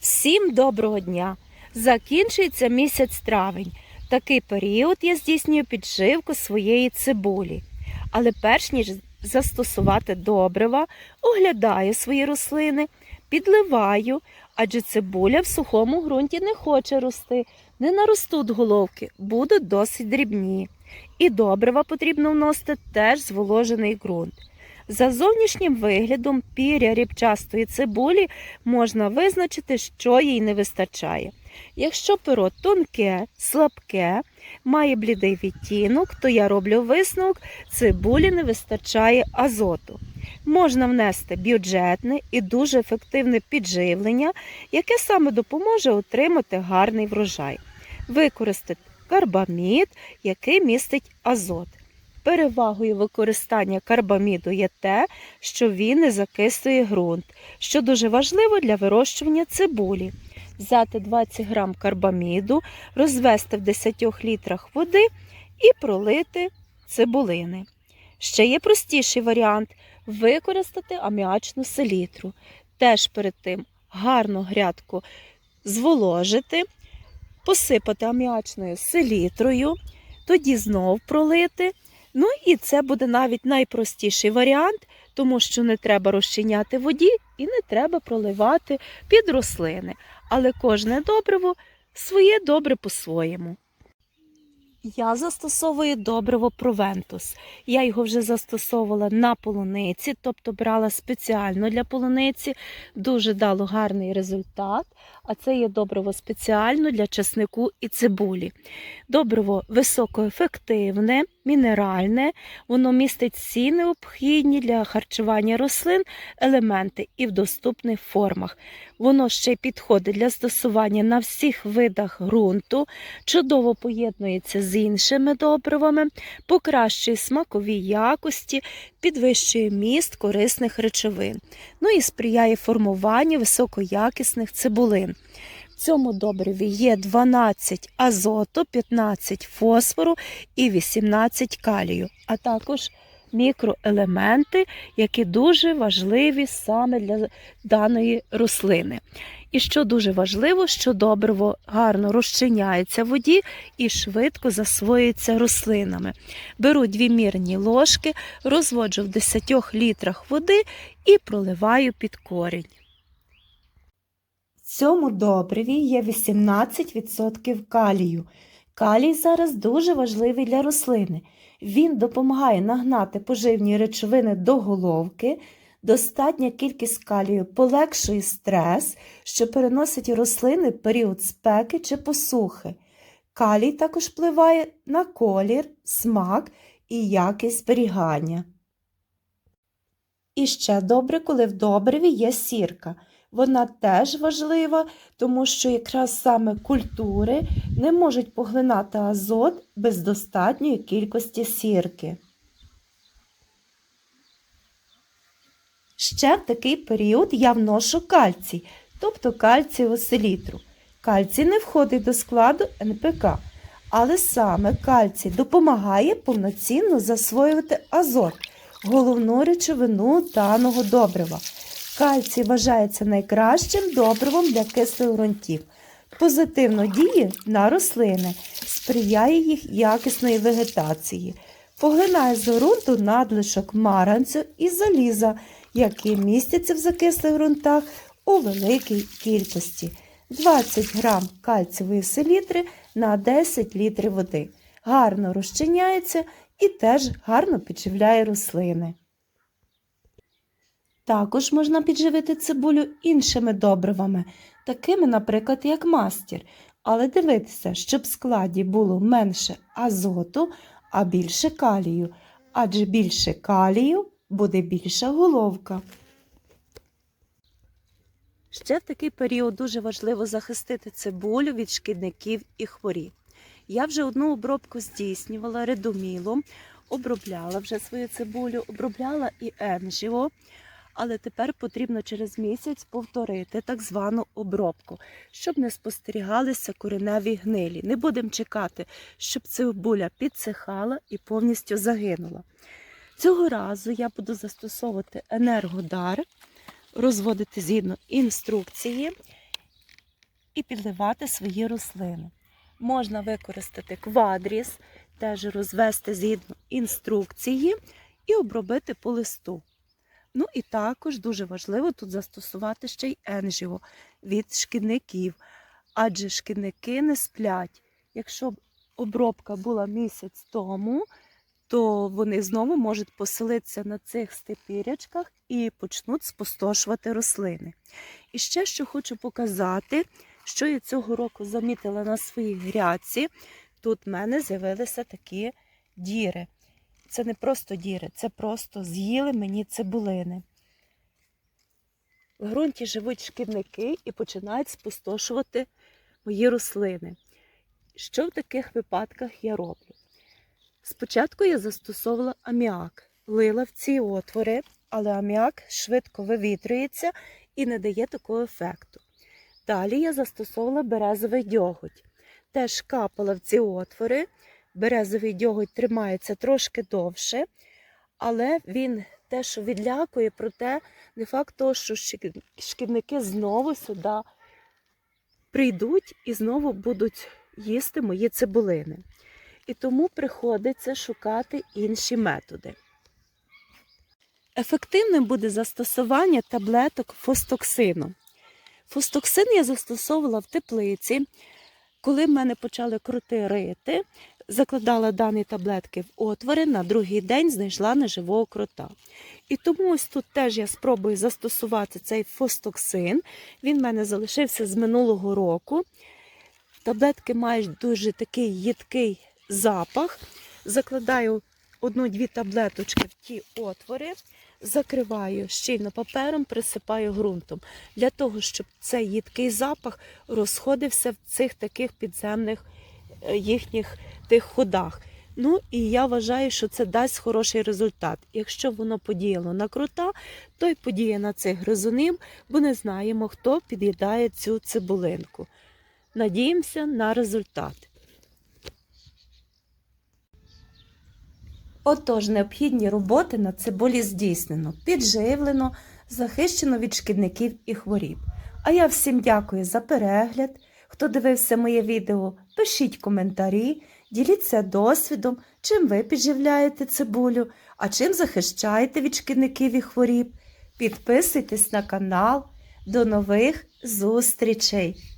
Всім доброго дня! Закінчується місяць травень. Такий період я здійснюю підживку своєї цибулі. Але перш ніж застосувати добрива, оглядаю свої рослини, підливаю, адже цибуля в сухому ґрунті не хоче рости, не наростуть головки, будуть досить дрібні. І добрива потрібно вносити теж зволожений ґрунт. За зовнішнім виглядом піря рібчастої цибулі можна визначити, що їй не вистачає. Якщо перо тонке, слабке, має блідий відтінок, то я роблю висновок, цибулі не вистачає азоту. Можна внести бюджетне і дуже ефективне підживлення, яке саме допоможе отримати гарний врожай. Використати карбамід, який містить азот. Перевагою використання карбаміду є те, що він не закисує ґрунт, що дуже важливо для вирощування цибулі. Взяти 20 грам карбаміду, розвести в 10 літрах води і пролити цибулини. Ще є простіший варіант використати аміачну селітру. Теж перед тим гарно грядку зволожити, посипати аміачною селітрою, тоді знов пролити. Ну і це буде навіть найпростіший варіант, тому що не треба розчиняти воді і не треба проливати під рослини. Але кожне добриво своє добре по-своєму. Я застосовую добриво Провентус. Я його вже застосовувала на полуниці, тобто брала спеціально для полуниці. Дуже дало гарний результат. А це є добриво спеціально для чеснику і цибулі. Добриво високоефективне, мінеральне, воно містить всі необхідні для харчування рослин елементи і в доступних формах. Воно ще підходить для застосування на всіх видах ґрунту, чудово поєднується з іншими добривами, покращує смакові якості, підвищує міст корисних речовин, ну і сприяє формуванню високоякісних цибулин. В цьому добриві є 12 азоту, 15 фосфору і 18 калію, а також мікроелементи, які дуже важливі саме для даної рослини. І що дуже важливо, що добриво гарно розчиняється в воді і швидко засвоюється рослинами. Беру дві мірні ложки, розводжу в 10 літрах води і проливаю під корінь. Цьому добриві є 18% калію. Калій зараз дуже важливий для рослини. Він допомагає нагнати поживні речовини до головки. Достатня кількість калію полегшує стрес, що переносить рослини період спеки чи посухи. Калій також впливає на колір, смак і якість зберігання. І ще добре, коли в добриві є сірка. Вона теж важлива, тому що якраз саме культури не можуть поглинати азот без достатньої кількості сірки. Ще в такий період я вношу кальцій, тобто кальцієву селітру. Кальцій не входить до складу НПК, але саме кальцій допомагає повноцінно засвоювати азот, головну речовину даного добрива. Кальцій вважається найкращим добривом для кислих ґрунтів. Позитивно діє на рослини, сприяє їх якісної вегетації, поглинає з ґрунту надлишок маранцю і заліза, які містяться в закислих ґрунтах у великій кількості. 20 грам кальцієвої селітри на 10 літрів води. Гарно розчиняється і теж гарно підживляє рослини. Також можна підживити цибулю іншими добривами, такими, наприклад, як мастір. Але дивитися, щоб в складі було менше азоту, а більше калію. Адже більше калію буде більша головка. Ще в такий період дуже важливо захистити цибулю від шкідників і хворіб. Я вже одну обробку здійснювала редомілом, обробляла вже свою цибулю, обробляла і енжіо але тепер потрібно через місяць повторити так звану обробку, щоб не спостерігалися кореневі гнилі. Не будемо чекати, щоб цибуля підсихала і повністю загинула. Цього разу я буду застосовувати енергодар, розводити згідно інструкції і підливати свої рослини. Можна використати квадріс, теж розвести згідно інструкції і обробити по листу. Ну і також дуже важливо тут застосувати ще й енжіо від шкідників, адже шкідники не сплять. Якщо б обробка була місяць тому, то вони знову можуть поселитися на цих степірячках і почнуть спустошувати рослини. І ще що хочу показати, що я цього року замітила на своїй грядці. Тут в мене з'явилися такі діри. Це не просто діри, це просто з'їли мені цибулини. В ґрунті живуть шкідники і починають спустошувати мої рослини. Що в таких випадках я роблю? Спочатку я застосовувала аміак, лила в ці отвори, але аміак швидко вивітрюється і не дає такого ефекту. Далі я застосовувала березовий дьоготь. Теж капала в ці отвори. Березовий дьоготь тримається трошки довше, але він те, що відлякує, проте не факт того, що шкідники знову сюди прийдуть і знову будуть їсти мої цибулини. І тому приходиться шукати інші методи. Ефективним буде застосування таблеток фостоксину. Фостоксин я застосовувала в теплиці. Коли в мене почали крути рити, закладала дані таблетки в отвори, на другий день знайшла неживого крота. І тому ось тут теж я спробую застосувати цей фостоксин. Він в мене залишився з минулого року. Таблетки мають дуже такий їдкий запах. Закладаю одну-дві таблеточки в ті отвори, закриваю щільно папером, присипаю ґрунтом, для того, щоб цей їдкий запах розходився в цих таких підземних е, їхніх тих ходах. Ну і я вважаю, що це дасть хороший результат. Якщо воно подіяло на крута, то й подіє на цих гризунів, бо не знаємо, хто під'їдає цю цибулинку. Надіємося на результат. Отож, необхідні роботи на цибулі здійснено, підживлено, захищено від шкідників і хворіб. А я всім дякую за перегляд. Хто дивився моє відео, пишіть коментарі, діліться досвідом, чим ви підживляєте цибулю, а чим захищаєте від шкідників і хворіб. Підписуйтесь на канал. До нових зустрічей!